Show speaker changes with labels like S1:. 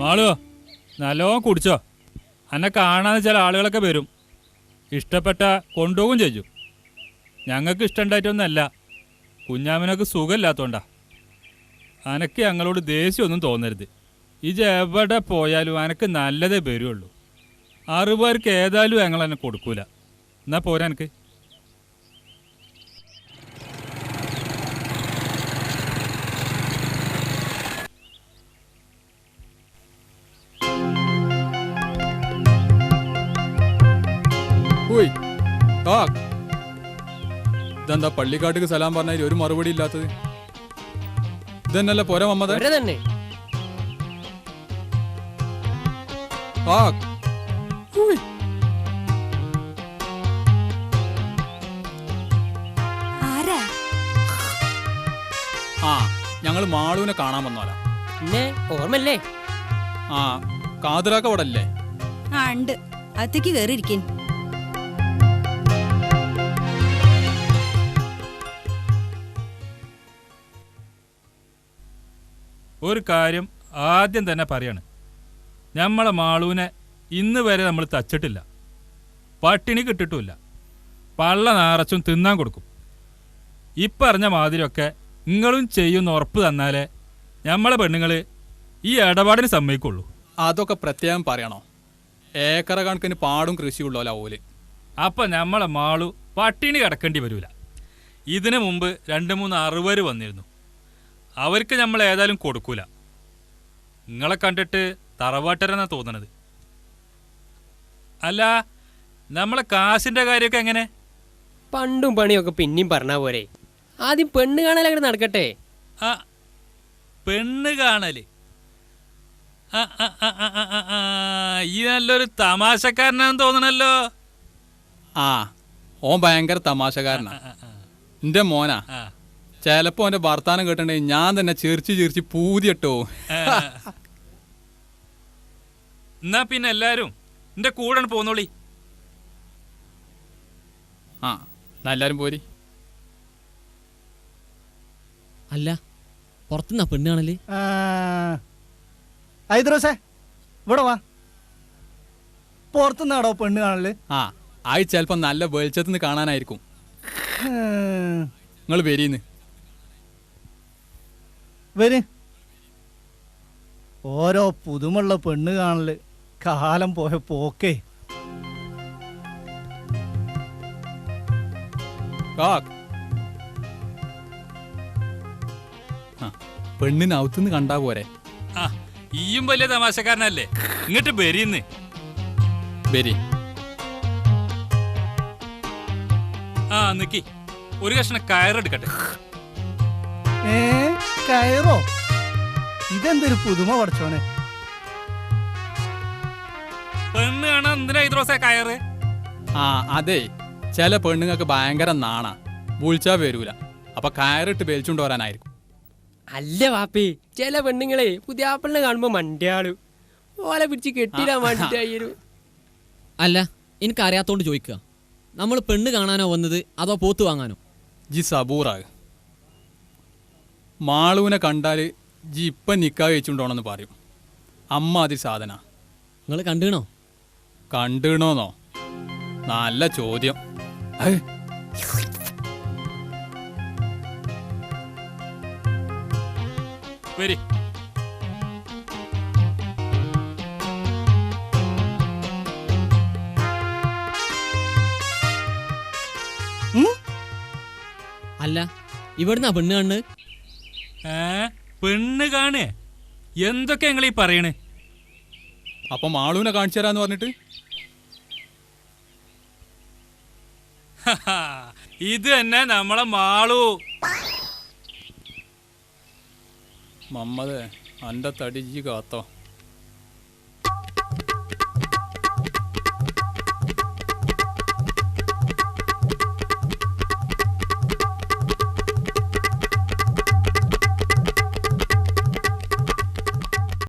S1: മാളു നല്ലോണം കുടിച്ചോ. എന്നെ കാണാതെ ചില ആളുകളൊക്കെ വരും. ഇഷ്ടപ്പെട്ട കൊണ്ടുപോകും ചെയ്യും ഞങ്ങൾക്ക് ഇഷ്ടമുണ്ടായിട്ടൊന്നല്ല കുഞ്ഞാമിനൊക്കെ സുഖമില്ലാത്തോണ്ടാ. അനക്ക് ഞങ്ങളോട് ദേഷ്യമൊന്നും തോന്നരുത്. ഇത് എവിടെ പോയാലും അനക്ക് നല്ലതേ വരുള്ളൂ. അറുപേർക്ക് ഏതായാലും ഞങ്ങൾ എന്നെ കൊടുക്കൂല. എന്നാ പോരാ എനിക്ക്
S2: ആ ഇതെന്താ പള്ളിക്കാട്ടിക്ക് സലാം പറഞ്ഞാൽ ഒരു മറുപടി ഇല്ലാത്തത്? ഇതെന്നല്ല പോരാ മമ്മത
S3: ഞങ്ങൾ തന്നെ.
S2: ഹോയ്
S4: ആരാ?
S2: ആ ഞങ്ങൾ മാളുവിനെ കാണാൻ വന്നോലാ
S3: പിന്നെ ഓർമ്മല്ലേ
S2: ആ കാതിലാക്കവടല്ലേ
S4: ആ ഉണ്ട്. അകത്തേക്ക് കയറിയിരിക്കൻ
S1: ഒരു കാര്യം ആദ്യം തന്നെ പറയാണ്. നമ്മളെ മാളൂനെ ഇന്ന് വരെ നമ്മൾ തച്ചിട്ടില്ല. പട്ടിണി കിട്ടിട്ടുമില്ല. പള്ള നാറച്ചും തിന്നാൻ കൊടുക്കും. ഇപ്പറഞ്ഞ മാതിരിയൊക്കെ നിങ്ങളും ചെയ്യുന്ന ഉറപ്പ് തന്നാലേ നമ്മളെ പെണ്ണുങ്ങൾ ഈ ഇടപാടിന് സമ്മതിക്കുള്ളൂ.
S2: അതൊക്കെ പ്രത്യേകം പറയണോ? ഏക്കറ കണക്കിന് പാടും കൃഷിയുള്ളോല ഓൽ.
S1: അപ്പം നമ്മളെ മാളു പട്ടിണി കിടക്കേണ്ടി വരില്ല ഇതിനു മുമ്പ് രണ്ട് മൂന്ന് അറുപത് വന്നിരുന്നു. അവർക്ക് നമ്മൾ ഏതായാലും കൊടുക്കൂല. നിങ്ങളെ കണ്ടിട്ട് തറവാട്ടരെന്നാ തോന്നണത്. അല്ല നമ്മളെ കാശിന്റെ കാര്യമൊക്കെ എങ്ങനെ?
S3: പണ്ടും പണിയൊക്കെ പിന്നെയും പറഞ്ഞാ പോരെ. ആദ്യം പെണ്ണ് കാണാൻ അങ്ങനെ നടക്കട്ടെ?
S1: ആ പെണ്ണ് കാണൽ ആ, ആ, ആ, ആ, ആ, ആ, ആ, ഈ നല്ലൊരു തമാശക്കാരനാന്ന് തോന്നണല്ലോ.
S2: ആ ഓൻ ഭയങ്കര തമാശക്കാരനാ. എന്റെ മോനാ.
S1: ആ.
S2: ചിലപ്പോ അവന്റെ വർത്താനം കേട്ടിട്ടുണ്ടെങ്കിൽ ഞാൻ തന്നെ ചിരിച്ച് ചിരിച്ച് പൂതിയട്ടോ.
S1: എന്നാ പിന്നെ എല്ലാരും എന്റെ കൂടെ പോന്നോളി.
S2: ആ എന്നാ എല്ലാരും പോരി.
S5: അല്ല പുറത്തുനിന്നാ പെണ്ണാണല്ലേ
S6: ഐദ്രോസേ ഇവിടെ വാ. പുറത്തുനിന്നാടോ പെണ്ണ് കാണൽ?
S2: ആ ആയി ചിലപ്പോ നല്ല വെളിച്ചത്തുനിന്ന് കാണാനായിരിക്കും. നിങ്ങൾ വരീന്ന്
S6: വര്. ഓരോ പുതുമുള്ള പെണ്ണ് കാണൽ കാലം പോയ പോക്കേ.
S2: പെണ്ണിന് അവുത്തുനിന്ന് കണ്ടാ പോരെ.
S1: ആ ഈയും വലിയ തമാശക്കാരനല്ലേ? ഇങ്ങോട്ട് ബെരിന്ന്.
S2: ബരി.
S1: ആ നിക്കി ഒരു കഷ്ണം കയറെടുക്കട്ടെ.
S6: ഏ? കയറോ? ഇതെന്തൊരു പുതുമ പഠിച്ചോനെ.
S1: പെണ്ണ് കാണാൻ എന്തിനാ ഇദ്രോസെ കയറ്?
S2: ആ അതെ. ചില പെണ്ണുങ്ങൾക്ക് ഭയങ്കര നാണ. വിളിച്ചാ വരൂല. അപ്പൊ കയറിട്ട് വലിച്ചുകൊണ്ട് വരാനായിരിക്കും.
S3: അല്ല വാപ്പി. ചില പെണ്ണുങ്ങളെ പുതിയ പെണ്ണ് കാണുമ്പോ മണ്ടിയാളു. ഓലെ പിടിച്ച് കെട്ടിടാൻ വേണ്ടിട്ടായിരുന്നു
S5: അല്ല എനിക്ക് അറിയാത്തോണ്ട് ചോദിക്കുക നമ്മൾ പെണ്ണ് കാണാനോ വന്നത് അതോ പോത്ത് വാങ്ങാനോ?
S2: ജി സബൂറാക് മാളുവിനെ കണ്ടാൽ ജി ഇപ്പം നിക്കാ കഴിച്ചുണ്ടോണെന്ന് പറയും. അമ്മ അതിൽ സാധന.
S5: നിങ്ങൾ കണ്ടുകണോ
S2: കണ്ടിണോന്നോ? നല്ല ചോദ്യം.
S1: വരി.
S5: അല്ല ഇവിടുന്നാ പെണ്ണ് കണ്ണ്?
S1: ഏ? പെണ്ണ് കാണേ. എന്തൊക്കെ നിങ്ങൾ ഈ പറയണേ?
S2: അപ്പൊ മാളുവിനെ കാണിച്ചു തരാന്ന് പറഞ്ഞിട്ട്?
S1: ഇത് തന്നെ നമ്മളെ മാളു.
S2: മമ്മദേ അന്റെ തടിജി കാത്തോ.